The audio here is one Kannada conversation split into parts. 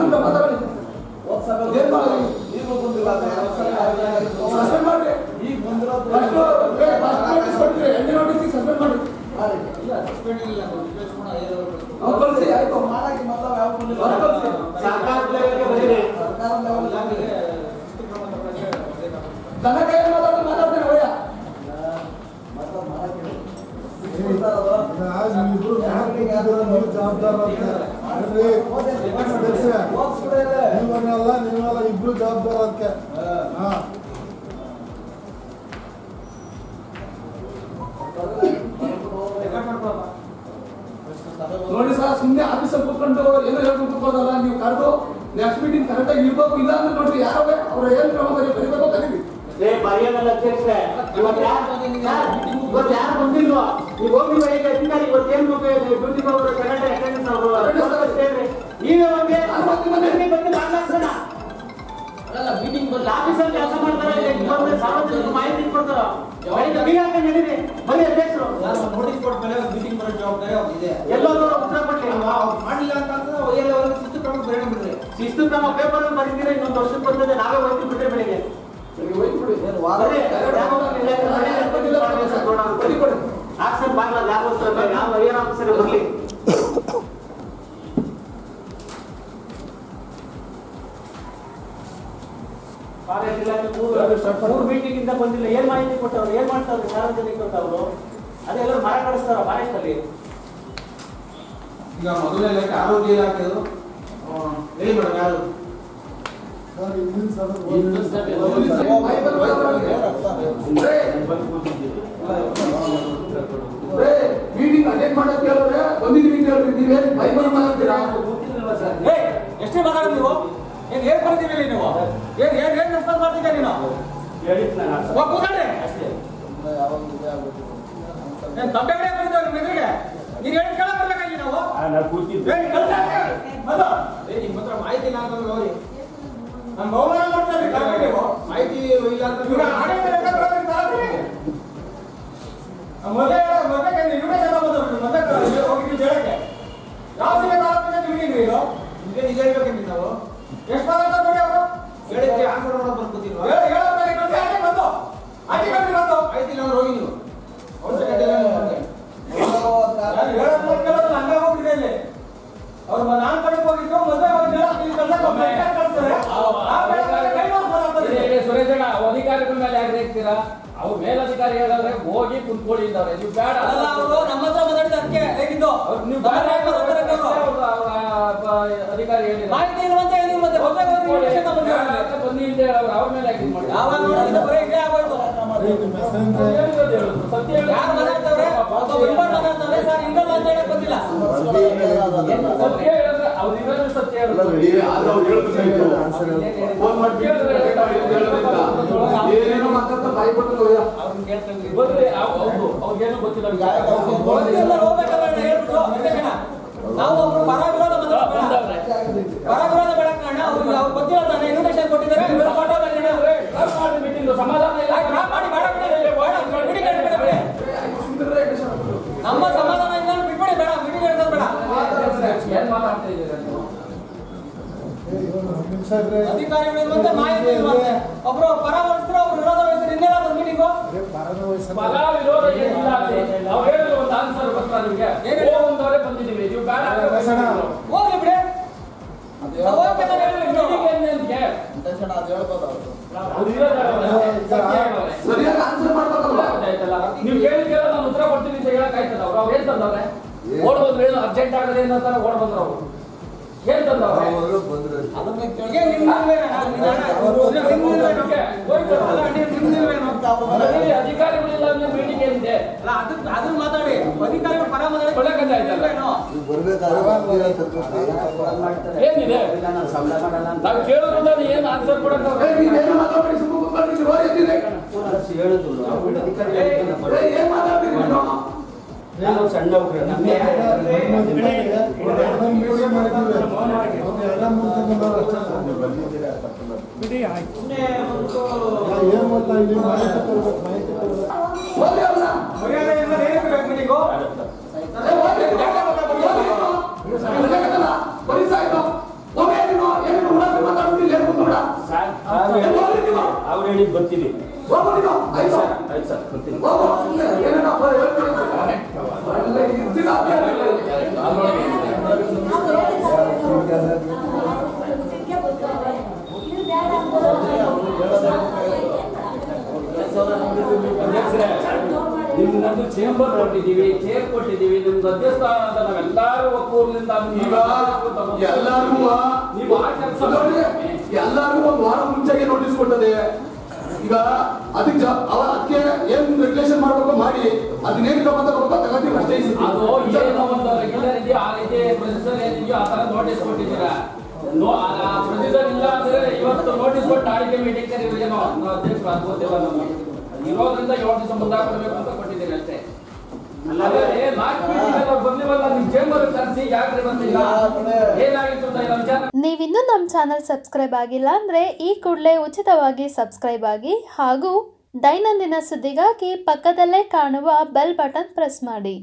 ನಿಮ್ಗೆ ಮಾತಾಡಿ ಏನ್ ಮಾಡಿ ನೀವು ಬಂದಿಲ್ಲ ಸಸ್ಪೆಂಡ್ ಮಾಡ್ರಿ. ಈಗ ಬಂದಿರೋ ನೋಟಿಸ್ ಕೊಟ್ಟಿರಿ ಎಂಟು ನೋಟಿಸ್ ಸಸ್ಪೆಂಡ್ ಮಾಡಿ ಇಲ್ಲ ಸಸ್ಪೆಂಡ್ ಇಲ್ಲ ಅವ್ರು. ಕಳಿಸಿ ಆಯ್ತು ಮಾಡಕ್ಕೆ ಮೊದಲ ಯಾವ ಸರ್ಕಾರ ತನ್ನ ಕೈಯಲ್ಲಿ ಮಾತಾಡ್ತಾರೆ ಮಾತಾಡ್ತಾರೆ ಭಯ ಮಾತಾಡ್ತಾರೆ ಜವಾಬ್ದಾರ ನೀವನ್ನೆಲ್ಲ ನೀವೆಲ್ಲ ಇಬ್ರು ಜವಾಬ್ದಾರ ಅದಕ್ಕೆ ಹಾ ನೋಡಿ ಸರ್ ಸುಮ್ಮನೆ ಆಫೀಸಲ್ಲಿ ಕೂತ್ಕೊಂಡು ಏನೋ ಹೇಳ್ಕೊಂಡು ಕೂತ್ಕೊಳ್ಳೋದಲ್ಲ ನೀವು ಕರೆದು ನೆಕ್ಸ್ಟ್ ಮೀಟಿಂಗ್ ಕರೆಕ್ಟಾಗಿ ಇರ್ಬೇಕು ಇಲ್ಲ ಅಂದ್ರೆ ನೋಡ್ರಿ ಯಾರೋ ಅವ್ರ ಏನ್ ಕ್ರಮ ಬರೀ ಬರೀಬೇಕು ಕರೀರಿ ಏ ಬರೆಯೋದಲ್ಲ ಅಧ್ಯಕ್ಷರೇ ಇವತ್ತು ಯಾರು ಇವತ್ತು ಯಾರು ಬಂದಿಲ್ವಾ? ನೀವು ಹೋಗಿ ಬರೀಗೆ ಅಧಿಕಾರಿ ಇವತ್ತೇನು ಡ್ಯೂಟಿ ಅವರು ಕರೆಕ್ಟ್ ಅಟೆಂಡೆನ್ಸ್ ಅವರು. ಹೇಳ್ರಿ ನೀವೇ ಮಾತಾಡ್ಸೋಣ ಮೀಟಿಂಗ್ ಬಂದು ಆಫೀಸಲ್ಲಿ ಕೆಲಸ ಮಾಡ್ತಾರೆ ಬಂದು ಸಾರ್ವಜನಿಕ ಮಾಹಿತಿ ಕೊಡ್ತಾರ. ಬರೀ ಬೀಗ ಹಾಕೊಂಡು ನಡೀರಿ ಬರೀ ಅಧ್ಯಕ್ಷರು. ನೋಟಿಸ್ ಕೊಟ್ಮೇಲೆ ಮೀಟಿಂಗ್ ಬರೋ ಜವಾಬ್ದಾರಿ ಅವ್ರಿಗಿದೆ ಎಲ್ಲರೂ ಉತ್ತರ ಕೊಡ್ಲಿ. ಅವ್ರು ಮಾಡಿಲ್ಲ ಅಂತಂದ್ರೆ ಎಲ್ಲ ಅವ್ರಿಗೆ ಶಿಸ್ತು ಕ್ರಮ ಬೇರೆ ಬಿಡ್ರಿ. ಶಿಸ್ತು ಕ್ರಮ ಪೇಪರ್ ಬರೀತೀರಾ ಇನ್ನೊಂದು ವರ್ಷಕ್ಕೆ ಬರ್ತದೆ ನಾವೇ ಹೋಗ್ತೀವಿ ಬಿಟ್ರೆ ಬೆಳಿಗ್ಗೆ. ಆಕ್ಷನ್ ಬಾಗ್ಲ ಯಾರು ಯಾವ ಏನ್ ಆಫೀಸರ್ ಬರ್ಲಿ. ಮೂರು ಮೀಟಿಂಗ್ ಇಂದ ಬಂದಿಲ್ಲ. ಏನ್ ಮಾಹಿತಿ ಕೊಟ್ಟವ್ರು? ಏನ್ ಮಾಡ್ತಾವ್ರು? ಸಾರ್ವಜನಿಕರು ಅವರು ಅದೆಲ್ಲ ಮರ ಕಡಿಸ್ತಾರ ಫಾರೆಸ್ಟ್ ಅಲ್ಲಿ ಈಗ ಮೊದಲನೇ ಇಲಾಖೆ ಆರೋಗ್ಯ ಇಲಾಖೆ ಹೇಳಿ ಮೇಡಮ್ ಯಾರು? ಮೀಟಿಂಗ್ ಅಟೆಂಡ್ ಮಾಡಕ್ ಕೇಳಿದ್ರೆ ಬಂದಿದ್ದೀವಿ ಅಂತ ಹೇಳ್ರಿ ನೀವೇನ್ ಬೈಬಲ್ ಸರ್ ಏ ಎಷ್ಟೇ ಮಾತಾಡೋದು ನೀವು? ಏನ್ ಏನ್ ಇಲ್ಲಿ ನೀವು? ಏನ್ ಏನ್ ಏನ್ ರೆಸ್ಪಾನ್ಸ್ ಮಾಡ್ತಿದ್ದೆ ನೀನು. ಏನ್ ತಪ್ಪೆ ಕಡೆ ಬಂದಿದ್ದಾವೆ ನಿಮ್ಮ ಎದುರಿಗೆ? ನೀನ್ ಹೇಳಿ ಬರ್ಬೇಕಾಗಿ ನಾವು? ನಿಮ್ಮ ಹತ್ರ ಮಾಹಿತಿ ಇಲ್ಲ ಅಂತಂದ್ರೆ ಮಾಡ್ತಾರೆ ನೀವು. ಮಾಹಿತಿ ಇಲ್ಲ ಅಂತಂದ್ರೆ ಮೊದಲೇ ಮೊದಲೇ ಇವರೇ ಜನ ಬಂದವರು ಮೊದಲೇ ಹೋಗಿದ್ದು ಹೇಳಕ್ಕೆ ಯಾವ ಸಲ ತಾಲೂಕಿನ ನಿಮಗೆ ಇದು ನಿಮಗೆ ನಿಜ ಹೇಳ್ಬೇಕೇನ್ರಿ ನಾವು ಎಷ್ಟು ಮಾತಾಡ್ತಾರೆ ನೋಡಿ ಅವರು ಹೇಳು ಹೋಗಿ ನೀವು ಅವಶ್ಯಕತೆ ಇಲ್ಲ ಹಂಗೆ ಹೋಗ್ಬಿಟ್ಟಿದೆ ಇಲ್ಲಿ. ಅವ್ರು ನಾನ್ ಕಡೆ ಹೋಗಿದ್ರು. ಸುರೇಶಣ್ಣ ಅಧಿಕಾರಿಗಳ ಮೇಲೆ ಯಾಕೆ ರೇಗ್ತೀರಾ ಅವ್ರು ಮೇಲಧಿಕಾರಿ ಹೇಳಿದ್ರೆ ಹೋಗಿ ಕುಂತ್ಕೊಳ್ಳಿ ಇದ್ದವ್ರೆ ನೀವು ಬೇಡ. ಅಲ್ಲ, ಅವ್ರು ನಮ್ಮ ಹತ್ರ ಮಾತಾಡಿದ ಅದಕ್ಕೆ ಹೇಗಿದ್ದು ಅವ್ರು ನೀವು ಅಧಿಕಾರಿ ಹೇಳಿ ಮಾಹಿತಿ ಇರುವಂತೆ ನಾವು ಪರ ವಿರೋಧ. ಪರ ವಿರೋಧ ಗೊತ್ತಿಲ್ಲ ತಾನೆ ಇನ್ವಿಟೇಷನ್ ಕೊಟ್ಟಿದ್ದಾರೆ ನಮ್ಮ ಸಮಾಧಾನ ಇಲ್ಲ ಬಿಟ್ಬಿಡಿ ಬೇಡ ಮೀಟಿಂಗ್ ಹೇಳ್ತಾರೆ ಬೇಡ. ಏನ್ ಮಾತಾಡ್ತಾ ಇದ್ದೀರಾ ಅಧಿಕಾರಿಗಳು ಇರುವಂತೆ ಮಾಹಿತಿ ಇರುವಂತೆ. ಒಬ್ರು ಪರ ವಹಿಸಿದ್ರು ಒಬ್ರು ವಿರೋಧ ವಹಿಸಿದ್ರು ಇನ್ನೇನಾದ್ರು ಮೀಟಿಂಗು ಸತ್ಯ ಸರಿಯಾಗಿ ಆನ್ಸರ್? ನೀವು ಕೇಳಿ ಕೇಳ ನಾನು ಉತ್ತರ ಕೊಡ್ತೀನಿ ಅಂತ ಹೇಳಕ್ ಆಯ್ತದ ಅವ್ರು ಅವ್ರು ಏನ್ ತಂದವ್ರೆ? ಓಡ್ ಬಂದ್ರು ಏನು ಅರ್ಜೆಂಟ್ ಆಗದೆ ಏನೋ ಅಂತಾರೆ ಓಡ್ ಬಂದ್ರು ಅವ್ರು. ಏನ್ ತಂದವ್ರೆ? ಅಧಿಕಾರಿಗಳಿಲ್ಲ ಅಂದ್ರೆ ಮೀಟಿಂಗ್ ಏನಿದೆ? ಅಲ್ಲ, ಅದನ್ನ ಅದನ್ನ ಮಾತಾಡಿ ಅಧಿಕಾರಿಗಳು ಪರ ಮಾತಾಡಿ ಒಳ್ಳೆಕಂದ ಆಯ್ತಲ್ಲ? ಏನಿದೆ? ನಾವು ಕೇಳೋದ್ರಿಂದ ಏನು ಆನ್ಸರ್ ಕೊಡಕ್ ಏ, ನೀವೇನು ಮಾತಾಡ್ಬೇಡಿ ಸುಮ್ಮನೆ ಕೂತ್ಕೊಳ್ರಿ ನೀವು ಹೋಗಿ ಎದ್ದಿರಿ. ಏ, ಏನ್ ಮಾತಾಡ್ತೀರಿ ನೀವು ಮೀಡಿಯಂ ಮಾಡಿದ್ದೀವಿ ಅವ್ರು ಎಲ್ಲ ಮೂರು ತಿಂಗಳು ಸುಮ್ಮನೆ ಒಂದು ಏನ್ ಗೊತ್ತಾ ಇಲ್ಲಿ ಮಾಹಿತಿ ಕೊಡ್ಬೇಕು ಮಾಹಿತಿ ಕೊಡ್ಬೇಕು ಹೋಗಿ ಅವ್ರನ್ನ. ಮರ್ಯಾದೆಯಿಂದ ಏನಕ್ಕೆ ಬೇಕು ಮೀಟಿಂಗು? ಏ, ಹೋಗಿ. ಹೋಗಿ ನೀವು. ನೀವು ಸರಿಯಾಗಲ್ಲ. ಬರೀ ಸಾಯ್ತು. ಹೋಗಿ ನೀವು ಹೇಳಿದ್ ಬರ್ತೀವಿ ಹೋಗು ನೀನು, ಆಯ್ತು. ಆಯ್ತು ಸರ್ ಅಭ್ಯಾಸ. ಅಧ್ಯಕ್ಷರೇ ನಿಮ್ಗೊಂದು ಚೇಂಬರ್ ಕೊಟ್ಟಿದ್ದೀವಿ ಚೇರ್ ಕೊಟ್ಟಿದ್ದೀವಿ ನಿಮ್ದು ಅಧ್ಯಕ್ಷ ನಾವೆಲ್ಲರೂ ಒಕ್ಕೂರಿನಿಂದ ಎಲ್ಲರೂ ನೀವು ಆ ಕೆಲಸ ಅದನ್ನೇನು ಅಂತ ತಗೋತೀವಿ ಅಷ್ಟೇ. ಅದು ಏನೋ ಒಂದು ರೆಗ್ಯುಲರ್ ಇದೆಯೋ ಆ ರೀತಿ ಪ್ರೊಸೆಸರ್ ಏನಿದೆಯೋ ಆ ತರ ನೋಟಿಸ್ ಕೊಟ್ಟಿದ್ದೀರಾ? ನೋ ಆ ಪ್ರೊಸೀಜರ್ ಇಲ್ಲ ಅಂದ್ರೆ ಇವತ್ತು ನೋಟಿಸ್ ಕೊಟ್ಟು ನಾಳೆಗೆ ಮೀಟಿಂಗ್ ಕರೀಬೇಕೇನೋ ಅಧ್ಯಕ್ಷರು ಆಗ್ಬೋದಿಲ್ಲ ಇರೋದ್ರಿಂದ ಏಳು ದಿವಸ ಮುಂದಾಕೊಡ್ಬೇಕು ಅಂತ ಕೊಟ್ಟಿದ್ದೀರಿ ಅಷ್ಟೇ. ನೀವಿನ್ನೂ ನಮ್ಮ ಚಾನಲ್ ಸಬ್ಸ್ಕ್ರೈಬ್ ಆಗಿಲ್ಲ ಅಂದ್ರೆ ಈ ಕೂಡಲೇ ಉಚಿತವಾಗಿ ಸಬ್ಸ್ಕ್ರೈಬ್ ಆಗಿ ಹಾಗೂ ದೈನಂದಿನ ಸುದ್ದಿಗಾಗಿ ಪಕ್ಕದಲ್ಲೇ ಕಾಣುವ ಬೆಲ್ ಬಟನ್ ಪ್ರೆಸ್ ಮಾಡಿ.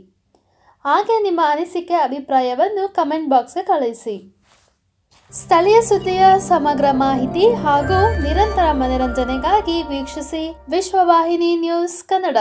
ಹಾಗೆ ನಿಮ್ಮ ಅನಿಸಿಕೆ, ಅಭಿಪ್ರಾಯವನ್ನು ಕಮೆಂಟ್ ಬಾಕ್ಸ್ಗೆ ಕಳುಹಿಸಿ ಸ್ಥಳೀಯ ಸುದ್ದಿಯ ಸಮಗ್ರ ಮಾಹಿತಿ ಹಾಗೂ ನಿರಂತರ ಮನರಂಜನೆಗಾಗಿ ವೀಕ್ಷಿಸಿ ವಿಶ್ವವಾಹಿನಿ ನ್ಯೂಸ್ ಕನ್ನಡ.